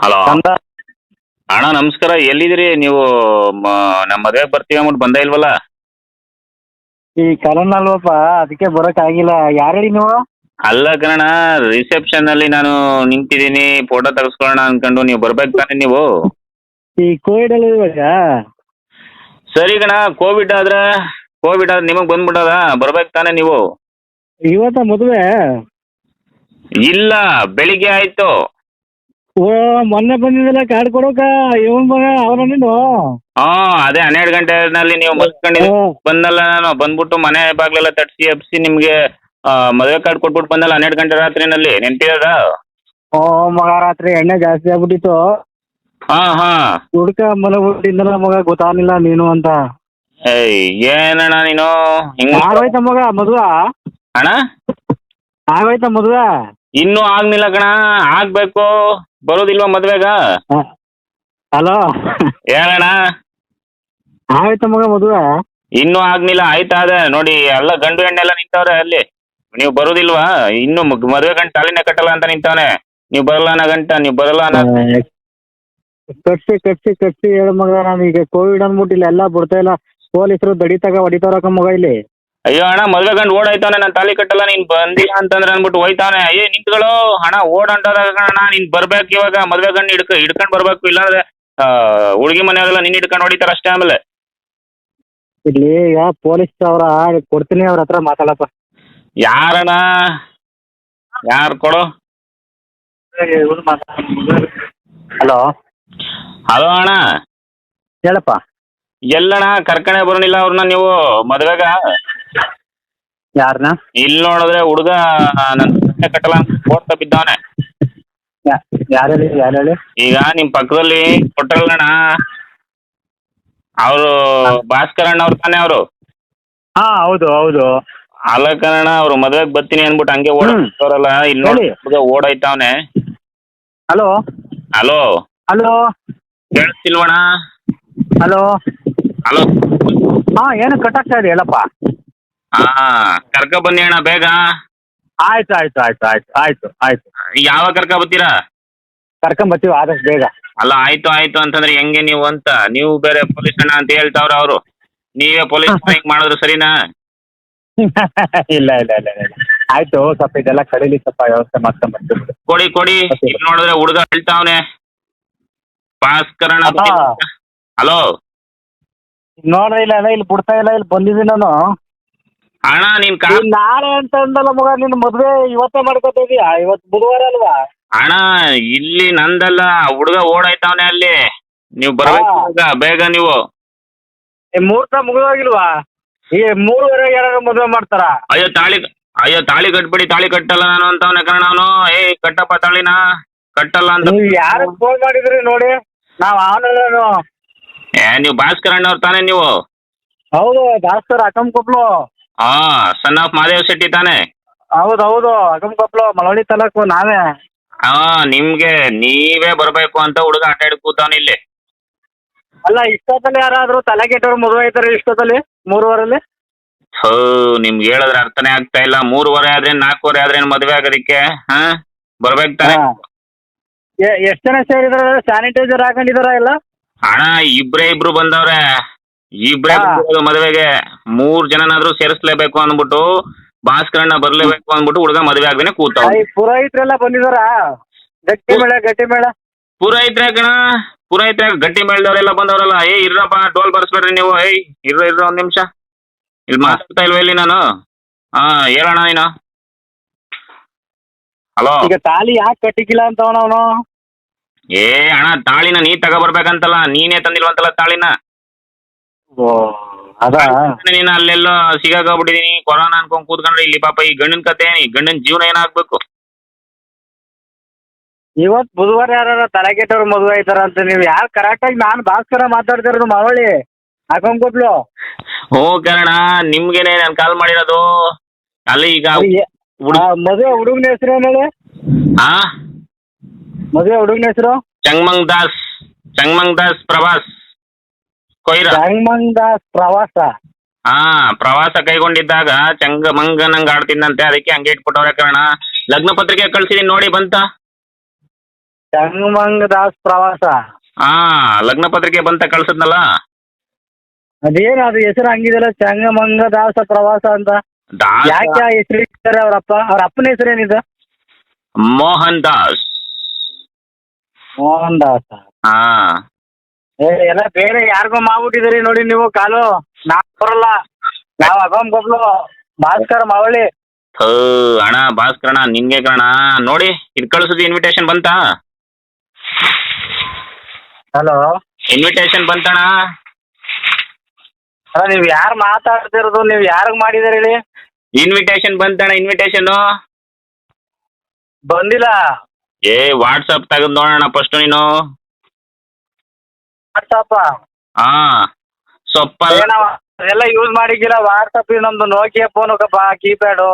Hello. ಅಣ್ಣ ನಮಸ್ಕಾರ. ಎಲ್ಲಿದ್ದೀರಿ? ನೀವು ಮ- ನಮ್ಮ ಮದುವೆಗೆ ಬರ್ತೀವಿ ಅಂದ್ಬಿಟ್ಟು ಬಂದೇ ಇಲ್ವಲ್ಲ? ಈ ಕರೋನಾ ಅಲ್ವಪ್ಪ ಅದಕ್ಕೆ ಬರಕ್ ಆಗಿಲ್ಲ. ಯಾರು ಹೇಳಿ ನೀವು? ಅಲ್ಲ ಕಣ ರಿಸೆಪ್ಷನ್ ಅಲ್ಲಿ ನಾನು ನಿಂತಿದ್ದೀನಿ. ಫೋಟೋ ತೆಗೆಸ್ಕೊಳ್ಳೋಣ ಅನ್ಕೊಂಡು ನೀವು ಬರ್ಬೇಕು ತಾನೆ ನೀವು? ಈ ಕೋವಿಡ್ ಅಲ್ಲಿ ಇವಾಗ? ಸರಿ ಕಣ ಕೋವಿಡ್ ಆದ್ರೆ ಕೋವಿಡ್ ಆದ್ರೆ ನಿಮಗೆ ಬಂದ್ಬಿಟ್ಟದ ಬರ್ಬೇಕು ತಾನೆ ನೀವು? ಇವತ್ತ ಮದುವೆ? ಇಲ್ಲ ಬೆಳಿಗ್ಗೆ ಆಯ್ತು. ಓ ಮೊನ್ನೆ ಬಂದಿದ್ದಲ್ಲ ಕಾರ್ಡ್ ಕೊಡೋಕ? ಇವನ್ ಮಗ ಅವನ ನೀನು ಹಾ ಅದೇ ಹನ್ನೆರಡು ಗಂಟೆನಲ್ಲಿ ನೀವು ಮುಗಿಸ್ಕೊಂಡಿ ಬಂದಲ್ಲ ನಾನು. ಬಂದ್ಬಿಟ್ಟು ಮನೆ ಬಾಗ್ಲೆಲ್ಲ ತಟ್ಸಿ ಎಬ್ಸಿ ನಿಮ್ಗೆ ಆ, ಮದುವೆ ಕಾರ್ಡ್ ಕೊಟ್ಬಿಟ್ಟು ಬಂದಲ್ಲ ಹನ್ನೆರಡು ಗಂಟೆ ರಾತ್ರಿನಲ್ಲಿ. ನೆನ್ಪಿರದ? ಓ ಮಗ ರಾತ್ರಿ ಎಣ್ಣೆ ಜಾಸ್ತಿ ಆಗ್ಬಿಟ್ಟಿತ್ತು. ಹಾ ಹಾ. ಹುಡ್ಕ ಮಲಗ್ಬಿಟ್ಟಿದ್ದಲ್ಲ ಮಗ ಗೊತ್ತಾಗ್ಲಿಲ್ಲ ನೀನು ಅಂತ. ಏಯ್ ಏನಣ್ಣ ನೀನು? ಹಿಂಗ ಆಗೋಯ್ತ ಮಗ ಮದುವೆ? ಅಣ್ಣ? ಆಗೋಯ್ತ ಮದುವೆ? ಇನ್ನೂ ಆಗ್ನಿಲ್ಲ ಕಣ ಆಗ್ಬೇಕು. ಬರೋದಿಲ್ವಾ ಮದ್ವೆಗ? ಹಲೋ. ಹೇಳಣ್ಣ ಆಯ್ತು ಮಗ ಮದುವೆ. ಇನ್ನೂ ಆಗ್ನಿಲ್ಲ ಆಯ್ತಾ ಅದೇ. ನೋಡಿ ಎಲ್ಲ ಗಂಡು ಹೆಣ್ಣೆಲ್ಲ ನಿಂತವ್ರೆ ಅಲ್ಲಿ. ನೀವು ಬರೋದಿಲ್ವಾ? ಇನ್ನು ಮದುವೆ ಗಂಟ ತಾಲಿನೇ ಕಟ್ಟಲ್ಲ ಅಂತ ನಿಂತವನೆ. ನೀವು ಬರಲ್ಲ ಅನ್ನ ಗಂಟ? ನೀವು ಬರಲ್ಲ ಅನ್ನ ಕಟ್ಸಿ ಕಟ್ಸಿ ಕಟ್ಸಿ ಹೇಳ ಮಗ. ನಾನು ಈಗ ಕೋವಿಡ್ ಅಂದ್ಬಿಟ್ಟಿಲ್ಲ ಎಲ್ಲ ಬಿಡ್ತಾ ಇಲ್ಲ. ಪೊಲೀಸರು ದಡಿತಾಗ ಹೊಡಿತಾರ ಮಗ ಇಲ್ಲಿ. ಅಯ್ಯೋ ಅಣ್ಣ ಮದ್ವೆ ಗಂಡು ಓಡಾಯ್ತಾನೆ ನಾನು ತಾಲಿ ಕಟ್ಟಲ್ಲ ನೀನ್ ಬಂದಿಲ್ಲ ಅಂತಂದ್ರೆ ಅಂದ್ಬಿಟ್ಟು ಹೋಯ್ತಾನೆ. ಅಯ್ಯೋ ನಿಂತ್ಗಳು ಹಣ ಓಡಂಟದ ಅಣ್ಣ ನೀನ್ ಬರ್ಬೇಕು ಇವಾಗ ಮದುವೆ ಗಂಡು ಹಿಡ್ಕ ಹಿಡ್ಕೊಂಡ್ ಬರ್ಬೇಕು ಇಲ್ಲಾಂದ್ರೆ ಹುಡುಗಿ ಮನೆಯವರೆಲ್ಲ ನಿನ್ ಹಿಡ್ಕೊಂಡು ಹೊಡಿತಾರ ಅಷ್ಟೇ ಆಮೇಲೆ. ಇಲ್ಲಿ ಈಗ ಪೊಲೀಸ್ ಅವರ ಕೊಡ್ತೀನಿ ಅವ್ರ ಹತ್ರ ಮಾತಾಡಪ್ಪ. ಯಾರಣ್ಣ? ಯಾರು ಕೊಡು? ಹಲೋ? ಹಲೋ ಅಣ್ಣ. ಹೇಳಪ್ಪ. ಎಲ್ಲಣ್ಣ ಕರ್ಕಣೆ ಬರೋನಿಲ್ಲ ಅವ್ರನ್ನ ನೀವು ಮದ್ವೆಗ ಯಾರನ್ನ ಇಲ್ಲಿ ನೋಡಿದ್ರೆ ಹುಡುಗ ನನ್ ತಲೆ ಕಟ್ಟಲ್ಲ ಓಡ್ತಾ ಬಿದ್ದವನೆ ಯಾರು ಹೇಳಿ ಯಾರು ಹೇಳಿ ಈಗ ನಿಮ್ ಪಕ್ಕದಲ್ಲಿ ಕೊಟ್ಟಲ್ಲಣ್ಣ ಅವರು ಭಾಸ್ಕರ್ ಅಣ್ಣ ಅವ್ರು ತಾನೇ ಅವರು? ಹಾ ಹೌದು ಹೌದು. ಅಲ್ಲ ಕಣ ಅವ್ರು ಮದ್ವೆಗ್ ಬರ್ತೀನಿ ಅನ್ಬಿಟ್ಟು ಹಂಗೆ ಓಡಲ್ಲ ಓಡೋರಲ್ಲ ಇಲ್ಲಿ ನೋಡಿ. ಹುಡುಗ ಓಡಾಯ್ತಾವನೆ. ಹಲೋ? ಹಲೋ? ಹಲೋ? ಕೇಳಿಸ್ತಿಲ್ವಣ್ಣ? ಹಲೋ? ಹಲೋ? ಹಾ ಏನು ಕಟ್ ಇದೆ ಹೇಳಪ್ಪ ಹಾ ಕರ್ಕ ಬನ್ನಿ ಅಣ್ಣ ಬೇಗ. ಆಯ್ತು ಆಯ್ತು ಆಯ್ತು ಆಯ್ತು ಆಯ್ತು ಆಯ್ತು. ಯಾವಾಗ ಕರ್ಕ ಬರ್ತೀರಾ? ಕರ್ಕೊಂಡ್ ಬತ್ತೀವಿ ಆದಷ್ಟು ಬೇಗ. ಅಲ್ಲ ಆಯ್ತು ಆಯ್ತು ಅಂತಂದ್ರೆ ಹೆಂಗೆ ನೀವು ಅಂತ. ನೀವು ಬೇರೆ ಪೊಲೀಸ್ ಅಣ್ಣ ಅಂತ ಹೇಳ್ತಾವ್ರ ಅವರು. ನೀವೇ ಪೊಲೀಸ್ ಹಿಂಗ್ ಮಾಡಿದ್ರು ಸರಿನಾ? ಇಲ್ಲ ಇಲ್ಲ ಇಲ್ಲ ಇಲ್ಲ. ಆಯ್ತು ಸ್ವಲ್ಪ ಇದೆಲ್ಲ ಕಡೀಲಿ ಸ್ವಲ್ಪ ವ್ಯವಸ್ಥೆ ಮಾಡ್ಕೊಂಡ್ ಬರ್ತೀವಿ ಬಿಡು. ಕೊಡಿ ಕೊಡಿ. Okay. ಇಲ್ಲಿ ನೋಡಿದ್ರೆ ಹುಡುಗ ಹೇಳ್ತಾವನೆ. ಭಾಸ್ಕರಣ ಅಪ್ಪ. ಹಲೋ ನೋಡ್ರಿ ಇಲ್ಲ ಇಲ್ಲ ಇಲ್ಲಿ ಬಿಡ್ತಾ ಇಲ್ಲ ಇಲ್ಲಿ ಬಂದಿದ್ದೀನಿ ನಾನು. ಅಣ್ಣ ನೀನ್ ಕಾ ನೀನ್ ನಾಳೆ ಅಂತ ಅಂದಲ್ಲ ಮಗ ನಿನ್ನ ಮದ್ವೆ ಇವತ್ತೇ ಮಾಡ್ಕೊತಾ ಇದೀಯಾ? ಇವತ್ತು ಬುಧವಾರ ಅಲ್ವಾ? ಅಣ್ಣ ಇಲ್ಲಿ ನಂದಲ್ಲ ಹುಡುಗ ಓಡಾಯ್ತಾವನೆ ಅಲ್ಲಿ. ನೀವು ಬರ್ಬೇಕು ಹಾ. ಬೇಗ, ಬೇಗ ನೀವು. ಈ ಮುಹೂರ್ತ ಮುಗಿದೋಗಿಲ್ವಾ? ಈ ಮೂರುವರೆ ಯಾರು ಮದ್ವೆ ಮಾಡ್ತಾರ? ಅಯ್ಯೋ ತಾಳಿ ಅಯ್ಯೋ ತಾಳಿ ಕಟ್ಬಿಡಿ ತಾಳಿ ಕಟ್ಟಲ್ಲ ನಾನು ಅಂತವನೆ ಕಣ ಅವನು. ಏ ಕಟ್ಟಪ್ಪ ತಾಳಿನ ಕಟ್ಟಲ್ಲ ಅಂತ ಯಾರ ಯಾರು ಫೋನ್ ಮಾಡಿದ್ರಿ ನೋಡಿ? ನಾವ್ ಅವನಲ್ಲ ಏ ನೀವು ಭಾಸ್ಕರ್ ಅಣ್ಣವ್ರು ತಾನೇ ನೀವು. ಹೌದು ಭಾಸ್ಕರ್ ಅಕಂ ಕೊಪ್ಲು. ಹಾ ಸನ್ ಆಫ್ ಮಹಾದೇವ್ ಶೆಟ್ಟಿ ತಾನೆ? ಹೌದು ಹೌದು. ಅಗಮ್ ಕೊಪ್ಲು ಮಳವಳ್ಳಿ ತಾಲೂಕು ನಾವೇ. ಹಾ ನಿಮ್ಗೆ ನೀವೇ ಬರ್ಬೇಕು ಅಂತ ಹುಡುಗ ಆಟ ಆಡಿ ಕೂತವನ ಇಲ್ಲಿ. ಅಲ್ಲ ಇಷ್ಟೊತ್ತಲ್ಲಿ ಯಾರಾದ್ರೂ ತಲೆ ಕೆಟ್ಟವ್ರು ಮದುವೆ ಆಯ್ತಾರೆ ಇಷ್ಟೊತ್ತಲ್ಲಿ? ಮೂರುವರಲ್ಲಿ? ಹೋ ನಿಮ್ಗೆ ಹೇಳಿದ್ರೆ ಅರ್ಥನೇ ಆಗ್ತಾ ಇಲ್ಲ. ಮೂರುವರೆ ಆದ್ರೆ ನಾಲ್ಕೂವರೆ ಆದ್ರೆ ಮದುವೆ ಆಗೋದಿಕ್ಕೆ? ಹಾ ಬರ್ಬೇಕು ತಾನೆ? ಎಷ್ಟು ಜನ ಸೇರಿದಾರೆ? ಸ್ಯಾನಿಟೈಸರ್ ಹಾಕೊಂಡಿದಾರ ಎಲ್ಲ ಅಣ್ಣ ಇಬ್ರೇ ಇಬ್ರು ಬಂದವ್ರೆ. ಇಬ್ರೇ ಹಾ. ಬಂದಿರೋದು ಮದುವೆಗೆ ಮೂರ್ ಜನನಾದ್ರೂ ಸೇರಿಸ್ಲೇಬೇಕು ಅಂದ್ಬಿಟ್ಟು ಭಾಸ್ಕರಣ್ಣ ಬರ್ಲೇಬೇಕು ಅಂದ್ಬಿಟ್ಟು ಹುಡುಗ ಮದುವೆ ಆಗ್ದೇನೆ ಕೂತಾವ್ ಈ ಪುರೋಹಿತರೆಲ್ಲ ಬಂದಿದಾರ? ಗಟ್ಟಿ ಮೇಳ ಗಟ್ಟಿ ಮೇಳ. ಪುರೋಹಿತ್ರ ಕಣ ಪುರೋಹಿತ್ರ ಗಟ್ಟಿ ಮೇಳದವರೆಲ್ಲ ಬಂದವರಲ್ಲ ಏ ಇರ್ರಪ್ಪ ಡೋಲ್ ಬರ್ಸ್ಬೇಡ್ರಿ ನೀವು ಏಯ್ ಇರ್ರ ಇರ್ರ ಒಂದ್ ನಿಮಿಷ. ಇಲ್ ಮಾತಾಡ್ತಾ ಇಲ್ವ ಇಲ್ಲಿ ನಾನು? ಹಾ ಹೇಳೋಣ ನೀನು. ಹಲೋ. ಈಗ ತಾಳಿ ಯಾಕೆ ಕಟ್ಟಿಕಿಲ್ಲ ಅಂತ ಅವನು ಏ ಅಣ್ಣ ತಾಳಿನ ನೀ ತಗೊಬರ್ಬೇಕಂತಲ್ಲ ನೀನೇ ತಂದಿಲ್ವಂತಲ್ಲ ತಾಳಿನ. ಓ ಅದಾ? ನೀನು ಅಲ್ಲೆಲ್ಲೋ ಸಿಗಾಕೋಗ್ಬಿಟ್ಟಿದೀನಿ ಕೊರೋನಾ ಅನ್ಕೊಂಡ್ ಕೂತ್ಕೊಂಡ್ರೆ ಇಲ್ಲಿ ಪಾಪ ಈ ಗಂಡನ ಕತೆ ಏನಿ ಈ ಗಂಡನ ಜೀವನ ಏನಾಗ್ಬೇಕು? ಇವತ್ ಬುಧವಾರ ಯಾರ ತಲೆ ಕೆಟ್ಟವ್ರು ಮದುವೆ ಆಯ್ತಾರ ಅಂತ ನೀವು ಯಾರು ಕರೆಕ್ಟಾಗಿ ನಾನು ಭಾಸ್ಕರ ಮಾತಾಡ್ತಿರೋದು ಮಾವಳಿ? ಹಾಕೊಂಡ್ ಕೊಟ್ಲು ಹ್ಞೂ ಕಣ ನಿಮ್ಗೇನೆ ನಾನು ಕಾಲ್ ಮಾಡಿರೋದು. ಅಲ್ಲಿ ಈಗ ಹುಡುಗ ಮದುವೆ ಹುಡುಗನ ಹೆಸರು ಏನ್ ಹೇಳಿ? ಹಾ ಮದುವೆ ಹುಡುಗನ ಹೆಸರು? ಚಂಗ್ಮಂಗ್ ದಾಸ್ ಚಂಗ್ಮಂಗ್ ದಾಸ್ ಪ್ರವಾಸ್ ಕೊಯ್ರ? ದಾಸ್ ಪ್ರವಾಸ. ಹಾ ಪ್ರವಾಸ ಕೈಗೊಂಡಿದ್ದಾಗ ಚಂಗ ಮಂಗನಂಗ್ ಆಡ್ತಿದ್ದಂತೆ ಅದಕ್ಕೆ ಹಂಗೆ ಇಟ್ಬಿಟ್ಟವ್ರೆ ಕಾರಣ. ಲಗ್ನ ಪತ್ರಿಕೆ ಕಳ್ಸಿದೀನಿ ನೋಡಿ ಬಂತ. ಚಂಗಮಂಗ ದಾಸ್ ಪ್ರವಾಸ. ಹಾ ಲಗ್ನ ಪತ್ರಿಕೆ ಬಂತ ಕಳ್ಸದ್ನಲ್ಲ? ಅದೇನು ಅದು ಹೆಸರು ಹಂಗಿದೆಲ್ಲ ಚಂಗಮಂಗ ದಾಸ ಪ್ರವಾಸ ಅಂತ. ದಾಸ? ಯಾಕೆ ಆ ಹೆಸರು ಇಟ್ಟಿದ್ದಾರೆ ಅವರಪ್ಪ ಅಪ್ಪ? ಅವ್ರ ಅಪ್ಪನ ಹೆಸರು ಏನಿದೆ? ಮೋಹನ್ ದಾಸ್. ಮೋಹನ್ ದಾಸ್. ಹಾ. ಏ ಎಲ್ಲ ಬೇರೆ ಯಾರಿಗೋ ಮಾಡ್ಬಿಟ್ಟಿದ್ದೀರಿ ನೋಡಿ ನೀವು ಕಾಲು. ನಾವ್ ಬರಲ್ಲ. ನಾವ್ ಅಗಮ್ ಗೊಬ್ಲು ಭಾಸ್ಕರ್ ಮಾವಳಿ ಥೂ ಅಣ್ಣ ಭಾಸ್ಕರಣ ನಿನ್ಗೆ ಕಣ ನೋಡಿ ಇದು ಕಳ್ಸೋದು ಇನ್ವಿಟೇಷನ್ ಬಂತಾ? ಹಲೋ. ಇನ್ವಿಟೇಷನ್ ಬಂತಣ್ಣ? ಅಲ್ಲ ನೀವ್ ಯಾರು ಮಾತಾಡ್ತಿರೋದು? ನೀವ್ ಯಾರಿಗ್ ಮಾಡಿದಿರಿ ಹೇಳಿ? ಇನ್ವಿಟೇಷನ್ ಬಂತಣ್ಣ ಇನ್ವಿಟೇಷನ್ ಬಂದಿಲ್ಲ. ಏ ವಾಟ್ಸಪ್ ತೆಗೆದು ನೋಡೋಣ ಫಸ್ಟ್ ನೀನು. ವಾಟ್ಸಪ್ಪ ಹಾ ಸೊಪ್ಪ ಏನವ? ಅದೆಲ್ಲ ಯೂಸ್ ಮಾಡಿಕ್ಕಿಲ್ಲ ವಾಟ್ಸಪ್ ನಮ್ದು ನೋಕಿಯಾ ಫೋನ್ ಕೀಪ್ಯಾಡು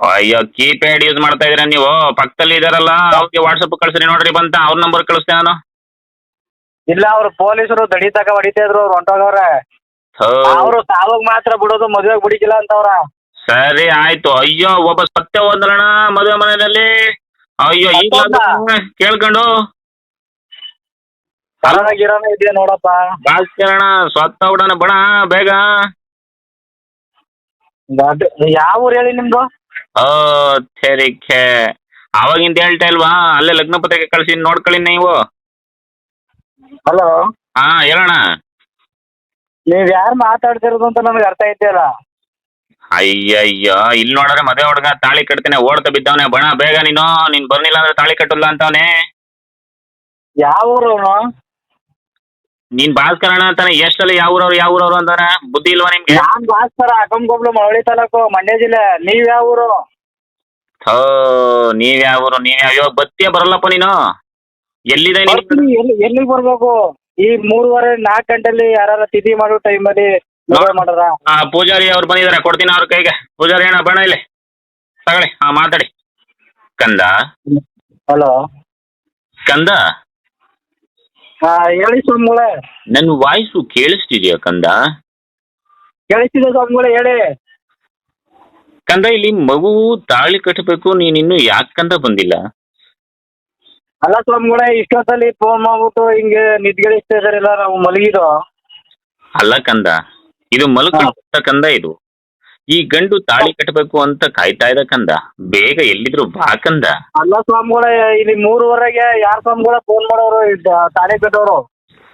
ಅಯ್ಯೋ ಕೀಪ್ಯಾಡ್ ಯೂಸ್ ಮಾಡ್ತಾ ಇದೀರ ನೀವು? ಪಕ್ಕದಲ್ಲಿ ಇದಾರಲ್ಲ ಅವ್ರಿಗೆ ವಾಟ್ಸಪ್ ಕಳ್ಸ್ರಿ ನೋಡ್ರಿ ಬಂತ ಅವ್ರ ನಂಬರ್ ಕಳಿಸ್ತೇನೆ ನಾನು. ಇಲ್ಲ ಅವ್ರು ಪೊಲೀಸರು ದಡಿ ತಕ ಹೊಡಿತಾ ಇದ್ರು ಅವ್ರು ಹೊಂಟೋಗವ್ರೆ. ಥೂ. ಅವ್ರು ಸಾವಾಗ ಮಾತ್ರ ಬಿಡೋದು ಮದುವೆಗೆ ಬಿಡಿಕಿಲ್ಲ ಅಂತವ್ರ. ಸರಿ ಆಯ್ತು. ಅಯ್ಯೋ ಒಬ್ಬ ಸತ್ಯ ಹೋದ್ರಣ ಮದುವೆ ಮನೆಯಲ್ಲಿ. ಅಯ್ಯೋ ಈಗ? ಕೇಳ್ಕೊಂಡು. ಕರೋನ ಗಿರೋನ ಇದೆಯಾ ನೋಡಪ್ಪ? ಭಾಸ್ಕರಣ ಸ್ವತ್ತ ಬಿಡೋಣ ಬಣ ಬೇಗ. ಯಾವ ಊರ್ ಹೇಳಿ ನಿಮ್ದು? ಓ ತೆರಿಕೆ. ಅವಾಗಿಂದ ಹೇಳ್ತಾ ಇಲ್ವಾ? ಅಲ್ಲೇ ಲಗ್ನ ಪತ್ರಿಕೆ ಕಳ್ಸಿ ನೋಡ್ಕೊಳ್ಳಿ ನೀವು. ಹಲೋ ಹಾ ಹೇಳೋಣ ನೀವ್ ಯಾರು ಮಾತಾಡ್ತಿರೋದು ಅಂತ ನಮ್ಗೆ ಅರ್ಥ ಐತಿಯಲ್ಲ ಅಯ್ಯಯ್ಯೋ ಇಲ್ಲಿ ನೋಡ್ರೆ ಮದುವೆ ಹುಡುಗ ತಾಳಿ ಕಟ್ತೇನೆ ಓಡ್ತಾ ಬಿದ್ದವನೆ. ಬಣ ಬೇಗ ನೀನು ನೀನ್ ಬರ್ಲಿಲ್ಲ ಅಂದ್ರೆ ತಾಳಿ ಕಟ್ಟಲ್ಲ ಅಂತವನೇ. ಯಾವ ಊರು ಅವ್ನು? ನೀನ್ ಭಾಸ್ಕರಣ ಅಂತಾನೆ ಎಷ್ಟಲ್ಲಿ ಯಾವ ಊರವ್ರು ಯಾವ ಊರವ್ರು ಅಂತಾನೆ ಬುದ್ಧಿ ಇಲ್ವಾ ನಿಮ್ಗೆ? ನಾನ್ ಭಾಸ್ಕರ ಅಕಂಗೊಬ್ಳು ಮಳವಳ್ಳಿ ತಾಲೂಕು ಮಂಡ್ಯ ಜಿಲ್ಲೆ ನೀವ್ ಯಾವ ಊರು ಥೋ ನೀವ್ ಯಾವ ಊರು ನೀವ್ ಯಾವ ಇವಾಗ ಬತ್ತಿಯ ಬರಲ್ಲಪ್ಪ ನೀನು? ಎಲ್ಲಿದೆ ನೀನು ಬರ್ತೀನಿ, ಎಲ್ಲಿ ಎಲ್ಲಿಗೆ ಬರ್ಬೇಕು? ಈ ಮೂರುವರೆ ನಾಲ್ಕು ಗಂಟೆಲಿ ಯಾರು ತಿಥಿ ಮಾಡೋ ಟೈಮಲ್ಲಿ ಮದುವೆ ಮಾಡಾರ ಆ ಪೂಜಾರಿ ಅವ್ರು ಬಂದಿದಾರೆ ಕೊಡ್ತೀನಿ ಅವ್ರ ಕೈಗೆ. ಪೂಜಾರಿ ಅಣ್ಣ ಬಣ್ಣ ಇಲ್ಲಿ. ತಗೊಳ್ಳಿ ಹಾ ಮಾತಾಡಿ. ಕಂದ? ಹಲೋ. ಕಂದ? ಹಾ ಹೇಳಿ ಸ್ವಾಮಿಗಳೇ. ನನ್ನ ವಾಯ್ಸು ಕೇಳಿಸ್ತಿದ್ಯಾ ಕಂದ? ಕೇಳಿಸ್ತಿದೆ ಸ್ವಾಮಿಗಳೇ ಹೇಳಿ. ಕಂದ ಇಲ್ಲಿ ಮಗು ತಾಳಿ ಕಟ್ಟಬೇಕು ನೀನಿನ್ನು ಇನ್ನು ಯಾಕಂದ ಬಂದಿಲ್ಲ? ಅಲ್ಲ ಸ್ವಾಮಿಗಳೇ ಇಷ್ಟೊತ್ತಲ್ಲಿ ಫೋನ್ ಮಾಡ್ಬಿಟ್ಟು ಹಿಂಗೆ ನಿದ್ಗೆಳಿಸ್ತಾ ಇದಾರೆ ನಾವು ಮಲಗಿರೋ ಅಲ್ಲ ಕಂದ ಇದು ಮಲಗ ಕಂದ ಇದು. ಈ ಗಂಡು ತಾಳಿ ಕಟ್ಟಬೇಕು ಅಂತ ಕಾಯ್ತಾ ಇದ್ದ ಕಂದ ಬೇಗ ಎಲ್ಲಿದ್ರು ಬಾ ಕಂದ. ಅಲ್ಲ ಸ್ವಾಮಿಗಳ ಇಲ್ಲಿ ಮೂರುವರೆಗೆ ಯಾರ ಸ್ವಾಮಿಗಳ ಫೋನ್ ಮಾಡೋರು ಇದ್ ತಾಳಿ ಕಟ್ಟೋರು?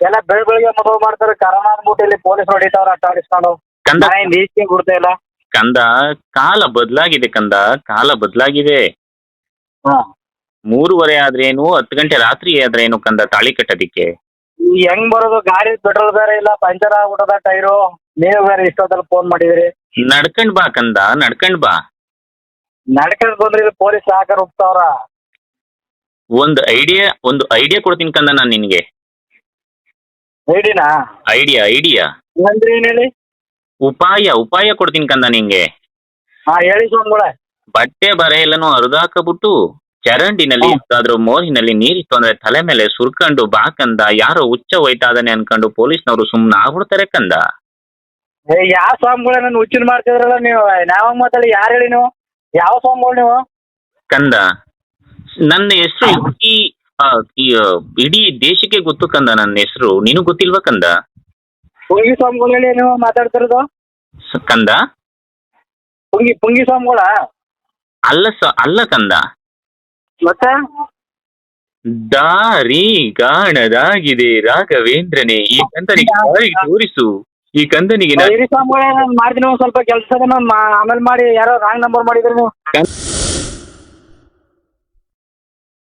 ಎಲ್ಲ ಬೆಳ ಬೆಳಿಗ್ಗೆ ಮದುವೆ ಮಾಡ್ತಾರೆ ಕರೋನಾ ಅಂದ್ಬಿಟ್ಟು ಇಲ್ಲಿ ಪೊಲೀಸ್ ಹೊಡಿತಾವ್ರ ಅಟ್ಟ ಆಡಿಸ್ಕೊಂಡು. ಕಂದ. ಈಚೆಗೆ ಬಿಡ್ತಾ ಇಲ್ಲ. ಕಂದ ಕಾಲ ಬದಲಾಗಿದೆ ಕಂದ ಕಾಲ ಬದಲಾಗಿದೆ. ಹಾ. ಮೂರುವರೆ ಆದ್ರೇನು ಹತ್ತು ಗಂಟೆ ರಾತ್ರಿ ಆದ್ರೇನು ಕಂದ ತಾಳಿ ಕಟ್ಟೋದಿಕ್ಕೆ? ಈ ಹೆಂಗ್ ಬರೋದು ಗಾಡಿ ಪೆಟ್ರೋಲ್ ಬೇರೆ ಇಲ್ಲ ಪಂಚರ್ ಆಗ್ಬಿಟ್ಟದ ಟೈರು. ನೀವು ಬೇರೆ ಇಷ್ಟೊತ್ತಲ್ಲಿ ಫೋನ್ ಮಾಡಿದಿರಿ? ನಡ್ಕಂಡ್ ಬಾ ಕಂದ ನಡ್ಕಂಡ್ ಬಾ. ನಡ್ಕೊಂಡ್ ಬಂದ್ರೆ ಇಲ್ಲಿ ಪೊಲೀಸ್ ಹಾಕರ್ ಹೋಗ್ತಾವ್ರ? ಒಂದು ಐಡಿಯಾ ಒಂದು ಐಡಿಯಾ ಕೊಡ್ತೀನಿ ಕಂದ ನಾನು ನಿನಗೆ. ಐಡಿನಾ? ಐಡಿಯಾ ಐಡಿಯಾ ಅಂದ್ರೆ ಏನ್ ಹೇಳಿ? ಉಪಾಯ ಉಪಾಯ ಕೊಡ್ತೀನಿ ಕಂದ ನಿಂಗೆ ಹಾ ಹೇಳಿ ಸ್ವಾಮಿಗಳೇ. ಬಟ್ಟೆ ಬರೆ ಎಲ್ಲನೂ ಹರಿದಾಕಬಿಟ್ಟು ಚರಂಡಿನಲ್ಲಿ ಇತ್ತಾದ್ರೂ ಮೋರಿನಲ್ಲಿ ನೀರಿತ್ತು ಅಂದ್ರೆ ತಲೆ ಮೇಲೆ ಸುರ್ಕಂಡು ಬಾ ಕಂದ. ಯಾರೋ ಹುಚ್ಚ ಹೋಯ್ತಾ ಅನ್ಕೊಂಡು ಪೊಲೀಸ್ನವರು ಸುಮ್ಮನೆ ಆಗ್ಬಿಡ್ತಾರೆ ಕಂದ. ಏ ಯಾವ ಸ್ವಾಮಿಗಳೇ ನನ್ನ ಹುಚ್ಚಿನ ಮಾಡ್ತಿದ್ರಲ್ಲ ನೀವು? ನಾವ್ ಮಾತಾಡಿ ಯಾರು ಹೇಳಿ ನೀವು? ಯಾವ ಸ್ವಾಮಿಗಳು ನೀವು? ಕಂದ ನನ್ನ ಹೆಸರು ಈ ಆ, ಈ, ಆ, ಇಡೀ ದೇಶಕ್ಕೆ ಗೊತ್ತು ಕಂದ ನನ್ನ ಹೆಸರು. ನೀನು ಗೊತ್ತಿಲ್ವಾ ಕಂದ? ಪುಂಗಿ ಸ್ವಾಮಿಗಳು ಹೇಳಿ ನೀವು ಮಾತಾಡ್ತಿರೋದು? ಸ- ಕಂದ? ಪುಂಗಿ ಪುಂಗಿ ಸ್ವಾಮಿಗಳ? ಅಲ್ಲ ಸ ಅಲ್ಲ ಕಂದ. ಮತ್ತೆ? ದಾರಿ ಗಾಣದಾಗಿದೆ ರಾಘವೇಂದ್ರನೇ ಈ ಕಂದನಿಗೆ ದಾರಿ ತೋರಿಸು. ಈ ಕಂದನಿಗೆ ನಾ- ಮಾಡ್ತೀನಿ ಒಂದ್ ಸ್ವಲ್ಪ ಕೆಲಸ ಆಮೇಲೆ ಮಾಡಿ ಯಾರೋ ರಾಂಗ್ ನಂಬರ್ ಮಾಡಿದ್ರಿ. ನೀವು